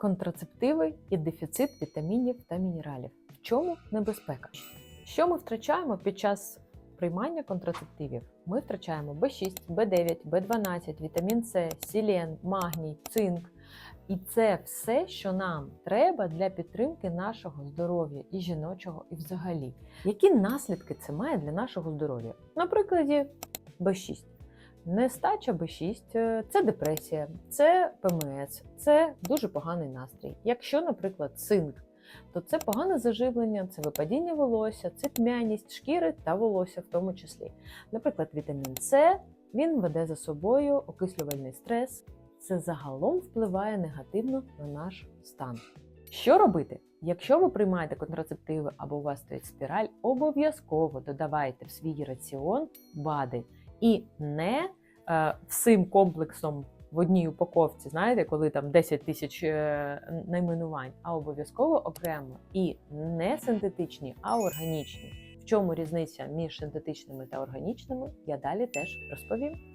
контрацептиви і дефіцит вітамінів та мінералів. В чому небезпека? Що ми втрачаємо під час приймання контрацептивів? Ми втрачаємо B6, B9, B12, вітамін С, селен, магній, цинк. І це все, що нам треба для підтримки нашого здоров'я і жіночого, і взагалі. Які наслідки це має для нашого здоров'я? На прикладі B6. Нестача B6 е, це депресія, це ПМС, це дуже поганий настрій. Якщо, наприклад, цинк, то це погане заживлення, це випадіння волосся, це тьмяність шкіри та волосся в тому числі. Наприклад, вітамін С він веде за собою окислювальний стрес. Це загалом впливає негативно на наш стан. Що робити? Якщо ви приймаєте контрацептиви або у вас стоїть спіраль, обов'язково додавайте в свій раціон БАДи і не е, всім комплексом в одній упаковці, знаєте, коли там 10 тисяч е, найменувань, а обов'язково окремо і не синтетичні, а органічні. В чому різниця між синтетичними та органічними, я далі теж розповім.